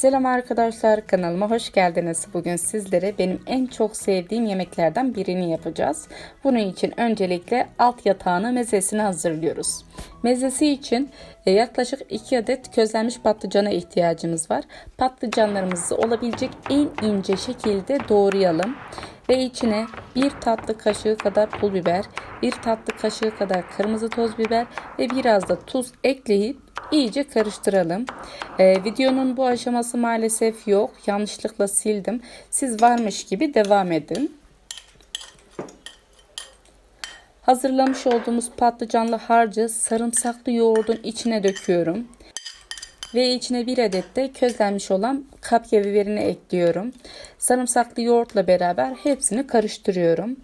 Selam arkadaşlar kanalıma hoş geldiniz. Bugün sizlere benim en çok sevdiğim yemeklerden birini yapacağız. Bunun için öncelikle alt yatağını mezesini hazırlıyoruz. Mezesi için e, yaklaşık 2 adet közlenmiş patlıcana ihtiyacımız var. Patlıcanlarımızı olabilecek en ince şekilde doğrayalım. Ve içine bir tatlı kaşığı kadar pul biber, bir tatlı kaşığı kadar kırmızı toz biber ve biraz da tuz ekleyip iyice karıştıralım. Ee, videonun bu aşaması maalesef yok. Yanlışlıkla sildim. Siz varmış gibi devam edin. Hazırlamış olduğumuz patlıcanlı harcı sarımsaklı yoğurdun içine döküyorum. Ve içine bir adet de közlenmiş olan kapya biberini ekliyorum. Sarımsaklı yoğurtla beraber hepsini karıştırıyorum.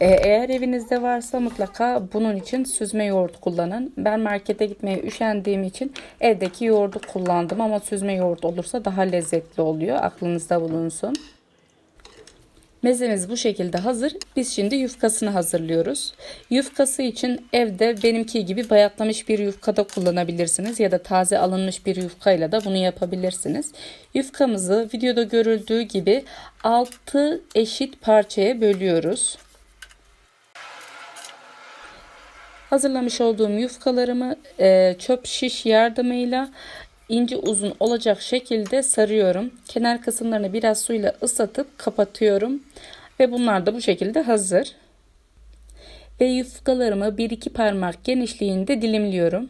Ee, eğer evinizde varsa mutlaka bunun için süzme yoğurt kullanın. Ben markete gitmeye üşendiğim için evdeki yoğurdu kullandım ama süzme yoğurt olursa daha lezzetli oluyor. Aklınızda bulunsun. Mezemiz bu şekilde hazır. Biz şimdi yufkasını hazırlıyoruz. Yufkası için evde benimki gibi bayatlamış bir yufka da kullanabilirsiniz ya da taze alınmış bir yufkayla da bunu yapabilirsiniz. Yufkamızı videoda görüldüğü gibi 6 eşit parçaya bölüyoruz. Hazırlamış olduğum yufkalarımı e, çöp şiş yardımıyla ince uzun olacak şekilde sarıyorum. Kenar kısımlarını biraz suyla ıslatıp kapatıyorum. Ve bunlar da bu şekilde hazır. Ve yufkalarımı 1-2 parmak genişliğinde dilimliyorum.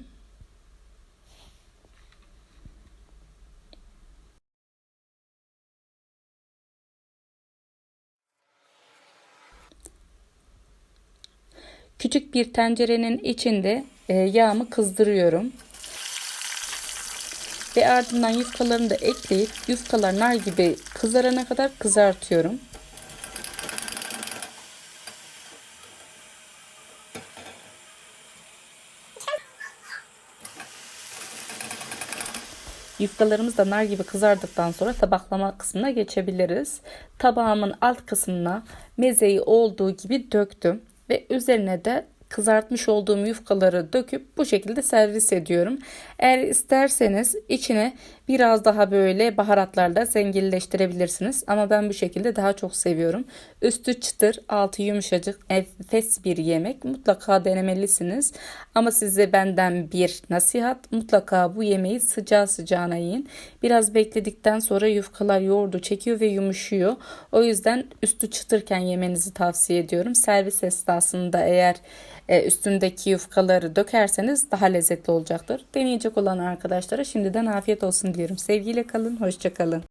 Küçük bir tencerenin içinde e, yağımı kızdırıyorum. Ve ardından yufkalarını da ekleyip yufkalar nar gibi kızarana kadar kızartıyorum. Yufkalarımız da nar gibi kızardıktan sonra tabaklama kısmına geçebiliriz. Tabağımın alt kısmına mezeyi olduğu gibi döktüm ve üzerine de kızartmış olduğum yufkaları döküp bu şekilde servis ediyorum. Eğer isterseniz içine biraz daha böyle baharatlarla zenginleştirebilirsiniz. Ama ben bu şekilde daha çok seviyorum. Üstü çıtır, altı yumuşacık, enfes bir yemek. Mutlaka denemelisiniz. Ama size benden bir nasihat. Mutlaka bu yemeği sıcağı sıcağına yiyin. Biraz bekledikten sonra yufkalar yoğurdu çekiyor ve yumuşuyor. O yüzden üstü çıtırken yemenizi tavsiye ediyorum. Servis esnasında eğer e, üstündeki yufkaları dökerseniz daha lezzetli olacaktır. Deneyecek olan arkadaşlara şimdiden afiyet olsun diyorum. Sevgiyle kalın, hoşçakalın.